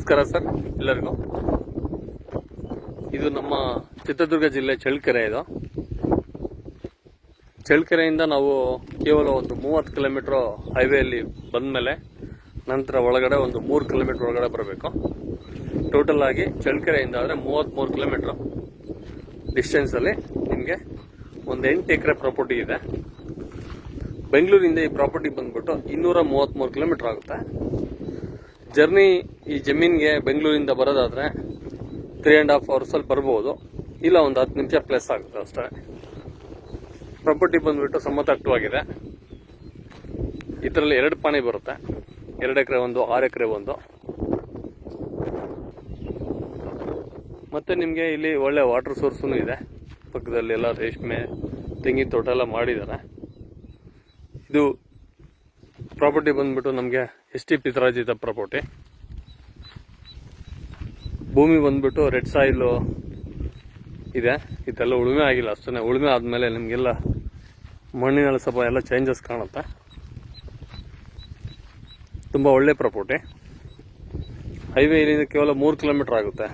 ನಮಸ್ಕಾರ ಸರ್, ಎಲ್ಲರಿಗೂ. ಇದು ನಮ್ಮ ಚಿತ್ರದುರ್ಗ ಜಿಲ್ಲೆ ಚಳ್ಳಕೆರೆ ಇದು. ಚಳ್ಳಕೆರೆಯಿಂದ ನಾವು ಕೇವಲ ಒಂದು ಮೂವತ್ತು ಕಿಲೋಮೀಟ್ರ್ ಬಂದ ಬಂದಮೇಲೆ ನಂತರ ಒಳಗಡೆ ಒಂದು ಮೂರು ಕಿಲೋಮೀಟ್ರ್ ಒಳಗಡೆ ಬರಬೇಕು. ಟೋಟಲ್ ಆಗಿ ಚಳ್ಳಕೆರೆಯಿಂದ ಆದರೆ ಮೂವತ್ತ್ಮೂರು ಕಿಲೋಮೀಟ್ರ್ ಡಿಸ್ಟೆನ್ಸಲ್ಲಿ ನಿಮಗೆ ಒಂದು ಎಂಟು ಎಕರೆ ಪ್ರಾಪರ್ಟಿ ಇದೆ. ಬೆಂಗಳೂರಿಂದ ಈ ಪ್ರಾಪರ್ಟಿ ಬಂದ್ಬಿಟ್ಟು ಇನ್ನೂರ ಮೂವತ್ತ್ಮೂರು ಕಿಲೋಮೀಟ್ರ್ ಆಗುತ್ತೆ. ಜರ್ನಿ ಈ ಜಮೀನ್ಗೆ ಬೆಂಗಳೂರಿಂದ ಬರೋದಾದರೆ ತ್ರೀ ಆ್ಯಂಡ್ ಹಾಫ್ ಅವರ್ಸಲ್ಲಿ ಬರ್ಬೋದು. ಇಲ್ಲ, ಒಂದು ಹತ್ತು ನಿಮಿಷ ಪ್ಲಸ್ ಆಗುತ್ತೆ ಅಷ್ಟೇ. ಪ್ರಾಪರ್ಟಿ ಬಂದ್ಬಿಟ್ಟು ಸಮತಟ್ಟವಾಗಿದೆ ಇದರಲ್ಲಿ ಎರಡು ಪಾಣಿ ಬರುತ್ತೆ. ಎರಡು ಎಕರೆ ಒಂದು, ಆರು ಎಕರೆ ಒಂದು. ಮತ್ತು ನಿಮಗೆ ಇಲ್ಲಿ ಒಳ್ಳೆ ವಾಟರ್ ಸೋರ್ಸೂ ಇದೆ. ಪಕ್ಕದಲ್ಲಿ ಎಲ್ಲ ರೇಷ್ಮೆ, ತೆಂಗಿನ ತೋಟ ಎಲ್ಲ ಮಾಡಿದ್ದಾರೆ. ಇದು ಪ್ರಾಪರ್ಟಿ ಬಂದುಬಿಟ್ಟು ನಮಗೆ ಎಸ್ ಟಿ ಪಿತರಾಜಿತ ಪ್ರಾಪರ್ಟಿ ಭೂಮಿ ಬಂದ್ಬಿಟ್ಟು ರೆಡ್ ಸಾಯಿಲು ಇದೆ. ಇದೆಲ್ಲ ಉಳುಮೆ ಆಗಿಲ್ಲ ಅಷ್ಟೇ ಉಳುಮೆ ಆದಮೇಲೆ ನಿಮಗೆಲ್ಲ ಮಣ್ಣಿನಲ್ಲಿ ಸ್ವಲ್ಪ ಎಲ್ಲ ಚೇಂಜಸ್ ಕಾಣುತ್ತೆ. ತುಂಬ ಒಳ್ಳೆ ಪ್ರಾಪರ್ಟಿ ಹೈವೇ ಇಲ್ಲಿಂದ ಕೇವಲ ಮೂರು ಕಿಲೋಮೀಟರ್ ಆಗುತ್ತೆ.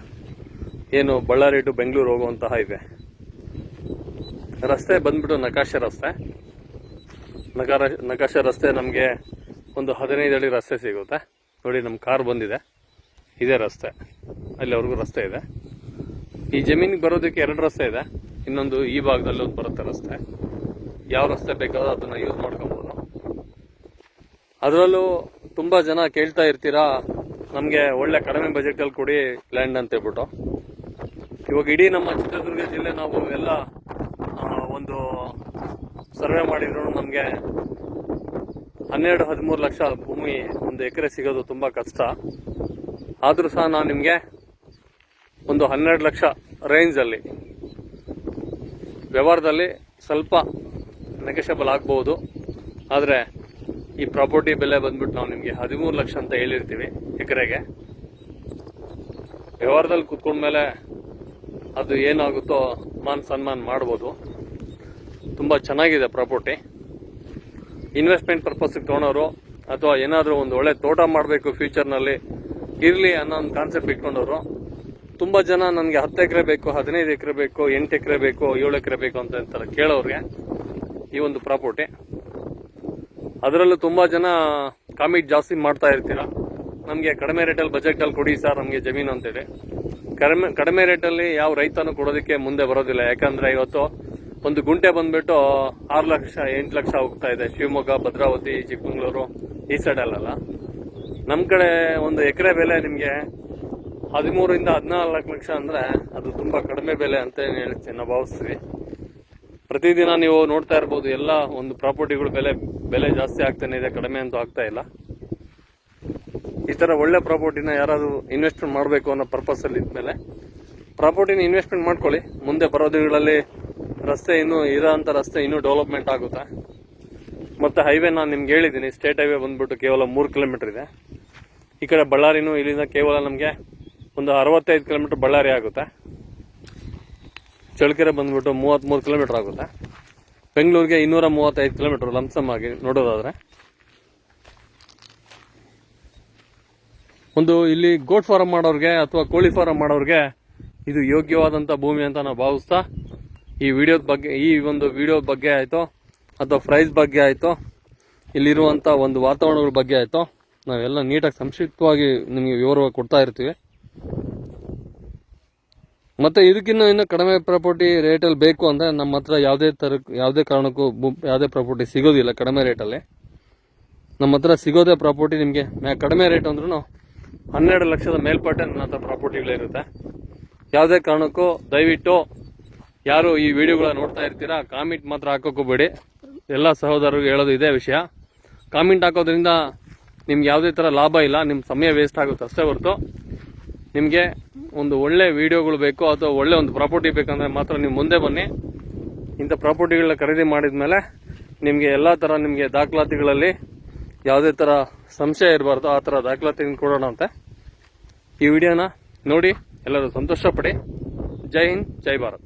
ಏನು ಬಳ್ಳಾರಿ ಟು ಬೆಂಗಳೂರು ಹೋಗುವಂತಹ ಹೈವೇ ರಸ್ತೆ ಬಂದ್ಬಿಟ್ಟು ನಕಾಶೆ ರಸ್ತೆ. ನಕಾರ, ನಕಾಶೆ ರಸ್ತೆ ನಮಗೆ ಒಂದು ಹದಿನೈದು ಅಡಿ ರಸ್ತೆ ಸಿಗುತ್ತೆ. ನೋಡಿ ನಮ್ಮ ಕಾರ್ ಬಂದಿದೆ. ಇದೇ ರಸ್ತೆ. ಅಲ್ಲಿವರೆಗೂ ರಸ್ತೆ ಇದೆ. ಈ ಜಮೀನಿಗೆ ಬರೋದಕ್ಕೆ ಎರಡು ರಸ್ತೆ ಇದೆ. ಇನ್ನೊಂದು ಈ ಭಾಗದಲ್ಲಿ ಒಂದು ಬರುತ್ತೆ ರಸ್ತೆ. ಯಾವ ರಸ್ತೆ ಬೇಕಾದ್ರೂ ಅದನ್ನ ಯೂಸ್ ಮಾಡ್ಕೊಬೋದು. ಅದರಲ್ಲೂ ತುಂಬಾ ಜನ ಕೇಳ್ತಾ ಇರ್ತೀರಾ, ನಮಗೆ ಒಳ್ಳೆ ಕಡಿಮೆ ಬಜೆಟಲ್ಲಿ ಕೊಡಿ ಲ್ಯಾಂಡ್ ಅಂತ ಹೇಳ್ಬಿಟ್ಟು. ಇವಾಗ ಇಡೀ ನಮ್ಮ ಚಿತ್ರದುರ್ಗ ಜಿಲ್ಲೆ ನಾವು ಎಲ್ಲ ಒಂದು ಸರ್ವೆ ಮಾಡಿದ್ರು, ನಮಗೆ ಹನ್ನೆರಡು, ಹದಿಮೂರು ಲಕ್ಷ ಭೂಮಿ ಒಂದು ಎಕರೆ ಸಿಗೋದು ತುಂಬ ಕಷ್ಟ. ಆದರೂ ಸಹ ನಾನು ನಿಮಗೆ ಒಂದು ಹನ್ನೆರಡು ಲಕ್ಷ ರೇಂಜಲ್ಲಿ ವ್ಯವಹಾರದಲ್ಲಿ ಸ್ವಲ್ಪ ನೆಗೆಷಬಲ್ ಆಗ್ಬೋದು. ಆದರೆ ಈ ಪ್ರಾಪರ್ಟಿ ಬೆಲೆ ಬಂದ್ಬಿಟ್ಟು ನಾವು ನಿಮಗೆ ಹದಿಮೂರು ಲಕ್ಷ ಅಂತ ಹೇಳಿರ್ತೀವಿ ಎಕರೆಗೆ. ವ್ಯವಹಾರದಲ್ಲಿ ಕುತ್ಕೊಂಡ್ಮೇಲೆ ಅದು ಏನಾಗುತ್ತೋ ಮಾನ್ ಸನ್ಮಾನ್ ಮಾಡ್ಬೋದು. ತುಂಬ ಚೆನ್ನಾಗಿದೆ ಪ್ರಾಪರ್ಟಿ ಇನ್ವೆಸ್ಟ್ಮೆಂಟ್ ಪರ್ಪಸ್ಗೆ ತೊಗೊಳೋರು ಅಥವಾ ಏನಾದರೂ ಒಂದು ಒಳ್ಳೆ ತೋಟ ಮಾಡಬೇಕು ಫ್ಯೂಚರ್ನಲ್ಲಿ ಇರಲಿ ಅನ್ನೋ ಒಂದು ಕಾನ್ಸೆಪ್ಟ್ ಇಟ್ಕೊಂಡವರು ತುಂಬ ಜನ ನನಗೆ ಹತ್ತು ಎಕರೆ ಬೇಕು, ಹದಿನೈದು ಎಕರೆ ಬೇಕು, ಎಂಟು ಎಕರೆ ಬೇಕು, ಏಳು ಎಕರೆ ಬೇಕು ಅಂತ ಅಂತಾರೆ ಕೇಳೋರಿಗೆ ಈ ಒಂದು ಪ್ರಾಪರ್ಟಿ. ಅದರಲ್ಲೂ ತುಂಬ ಜನ ಕಾಮಿಟ್ ಜಾಸ್ತಿ ಮಾಡ್ತಾ ಇರ್ತೀರ? ನಮಗೆ ಕಡಿಮೆ ರೇಟಲ್ಲಿ ಬಜೆಟಲ್ಲಿ ಕೊಡಿ ಸರ್, ನಮಗೆ ಜಮೀನು ಅಂತೇಳಿ. ಕಡಿಮೆ ಕಡಿಮೆ ರೇಟಲ್ಲಿ ಯಾವ ರೈತನು ಕೊಡೋದಕ್ಕೆ ಮುಂದೆ ಬರೋದಿಲ್ಲ. ಯಾಕಂದ್ರೆ ಇವತ್ತು ಒಂದು ಗುಂಟೆ ಬಂದ್ಬಿಟ್ಟು ಆರು ಲಕ್ಷ, ಎಂಟು ಲಕ್ಷ ಹೋಗ್ತಾ ಇದೆ. ಶಿವಮೊಗ್ಗ, ಭದ್ರಾವತಿ, ಚಿಕ್ಕಮಗಳೂರು ಈ ಸೈಡಲ್ಲೆಲ್ಲ ನಮ್ಮ ಕಡೆ ಒಂದು ಎಕರೆ ಬೆಲೆ ನಿಮಗೆ ಹದಿಮೂರಿಂದ ಹದಿನಾಲ್ಕು ಲಕ್ಷ ಅಂದರೆ ಅದು ತುಂಬ ಕಡಿಮೆ ಬೆಲೆ ಅಂತ ಹೇಳ್ತೀನಿ ನಾವು ಭಾವಿಸ್ತೀವಿ. ಪ್ರತಿದಿನ ನೀವು ನೋಡ್ತಾ ಇರ್ಬೋದು ಎಲ್ಲ ಒಂದು ಪ್ರಾಪರ್ಟಿಗಳು ಬೆಲೆ ಬೆಲೆ ಜಾಸ್ತಿ ಆಗ್ತಾನೆ ಇದೆ, ಕಡಿಮೆ ಅಂತೂ ಆಗ್ತಾ ಇಲ್ಲ. ಈ ಥರ ಒಳ್ಳೆ ಪ್ರಾಪರ್ಟಿನ ಯಾರಾದರೂ ಇನ್ವೆಸ್ಟ್ಮೆಂಟ್ ಮಾಡಬೇಕು ಅನ್ನೋ ಪರ್ಪಸಲ್ಲಿ ಇದ್ಮೇಲೆ ಪ್ರಾಪರ್ಟಿನ ಇನ್ವೆಸ್ಟ್ಮೆಂಟ್ ಮಾಡ್ಕೊಳ್ಳಿ. ಮುಂದೆ ಬರೋ ದಿನಗಳಲ್ಲಿ ರಸ್ತೆ ಇನ್ನೂ ಇರೋಂಥ ರಸ್ತೆ ಇನ್ನೂ ಡೆವಲಪ್ಮೆಂಟ್ ಆಗುತ್ತೆ? ಮತ್ತು ಹೈವೇ ನಾನು ನಿಮ್ಗೆ ಹೇಳಿದ್ದೀನಿ ಸ್ಟೇಟ್ ಹೈವೇ ಬಂದ್ಬಿಟ್ಟು ಕೇವಲ ಮೂರು ಕಿಲೋಮೀಟರ್ ಇದೆ. ಈ ಕಡೆ ಬಳ್ಳಾರಿನೂ ಇಲ್ಲಿಂದ ಕೇವಲ ನಮಗೆ ಒಂದು ಅರವತ್ತೈದು ಕಿಲೋಮೀಟರ್ ಬಳ್ಳಾರಿ ಆಗುತ್ತೆ. ಚಳ್ಳಕೆರೆ ಬಂದ್ಬಿಟ್ಟು ಮೂವತ್ತ್ಮೂರು ಕಿಲೋಮೀಟರ್ ಆಗುತ್ತೆ. ಬೆಂಗಳೂರಿಗೆ ಇನ್ನೂರ ಮೂವತ್ತೈದು ಕಿಲೋಮೀಟರ್ ಲಮ್ಸಮ್ ಆಗಿ ನೋಡೋದಾದರೆ. ಒಂದು ಇಲ್ಲಿ ಗೋಟ್ ಫಾರಂ ಮಾಡೋರಿಗೆ ಅಥವಾ ಕೋಳಿ ಫಾರಂ ಮಾಡೋರಿಗೆ ಇದು ಯೋಗ್ಯವಾದಂಥ ಭೂಮಿ ಅಂತ ನಾವು ಭಾವಿಸ್ತಾ, ಈ ವಿಡಿಯೋದ ಬಗ್ಗೆ, ಈ ಒಂದು ವಿಡಿಯೋ ಬಗ್ಗೆ ಆಯಿತು, ಅಥವಾ ಪ್ರೈಸ್ ಬಗ್ಗೆ ಆಯಿತು ಇಲ್ಲಿರುವಂಥ ಒಂದು ವಾತಾವರಣಗಳ ಬಗ್ಗೆ ಆಯಿತು, ನಾವೆಲ್ಲ ನೀಟಾಗಿ ಸಂಕ್ಷಿಪ್ತವಾಗಿ ನಿಮಗೆ ವಿವರವಾಗಿ ಕೊಡ್ತಾ ಇರ್ತೀವಿ. ಮತ್ತೆ ಇದಕ್ಕಿನ್ನ ಇನ್ನು ಕಡಿಮೆ ಪ್ರಾಪರ್ಟಿ ರೇಟಲ್ಲಿ ಬೇಕು ಅಂದ್ರೆ ನಮ್ಮ ಹತ್ರ ಯಾವುದೇ ತರ, ಯಾವುದೇ ಕಾರಣಕ್ಕೂ ಯಾವ್ದೇ ಪ್ರಾಪರ್ಟಿ ಸಿಗೋದಿಲ್ಲ ಕಡಿಮೆ ರೇಟಲ್ಲಿ ನಮ್ಮ ಹತ್ರ ಸಿಗೋದೇ ಪ್ರಾಪರ್ಟಿ ನಿಮಗೆ ಕಡಿಮೆ ರೇಟ್ ಅಂದ್ರೂ ಹನ್ನೆರಡು ಲಕ್ಷದ ಮೇಲ್ಪಟ್ಟೆ ನನ್ನ ಹತ್ರ ಪ್ರಾಪರ್ಟಿಗಳಿರುತ್ತೆ ಯಾವುದೇ ಕಾರಣಕ್ಕೂ ದಯವಿಟ್ಟು ಯಾರು ಈ ವಿಡಿಯೋಗಳ ನೋಡ್ತಾ ಇರ್ತೀರಾ ಕಾಮೆಂಟ್ ಮಾತ್ರ ಹಾಕೋಕೋಬೇಡಿ ಎಲ್ಲ ಸಹೋದರರಿಗೆ ಹೇಳೋದು ಇದೇ ವಿಷಯ. ಕಾಮೆಂಟ್ ಹಾಕೋದ್ರಿಂದ ನಿಮ್ಗೆ ಯಾವುದೇ ಥರ ಲಾಭ ಇಲ್ಲ ನಿಮ್ಮ ಸಮಯ ವೇಸ್ಟ್ ಆಗುತ್ತೆ ಅಷ್ಟೇ ಹೊರತು. ನಿಮಗೆ ಒಂದು ಒಳ್ಳೆ ವಿಡಿಯೋಗಳು ಬೇಕು ಅಥವಾ ಒಳ್ಳೆ ಒಂದು ಪ್ರಾಪರ್ಟಿ ಬೇಕಂದ್ರೆ ಮಾತ್ರ ನೀವು ಮುಂದೆ ಬನ್ನಿ. ಇಂಥ ಪ್ರಾಪರ್ಟಿಗಳನ್ನ ಖರೀದಿ ಮಾಡಿದ ಮೇಲೆ ನಿಮಗೆ ಎಲ್ಲ ಥರ ನಿಮಗೆ ದಾಖಲಾತಿಗಳಲ್ಲಿ ಯಾವುದೇ ಥರ ಸಂಶಯ ಇರಬಾರ್ದು, ಆ ಥರ ದಾಖಲಾತಿ ಕೊಡೋಣ ಅಂತೆ. ಈ ವಿಡಿಯೋನ ನೋಡಿ, ಎಲ್ಲರೂ ಸಂತೋಷ ಪಡಿ ಜೈ ಹಿಂದ್, ಜೈ ಭಾರತ್.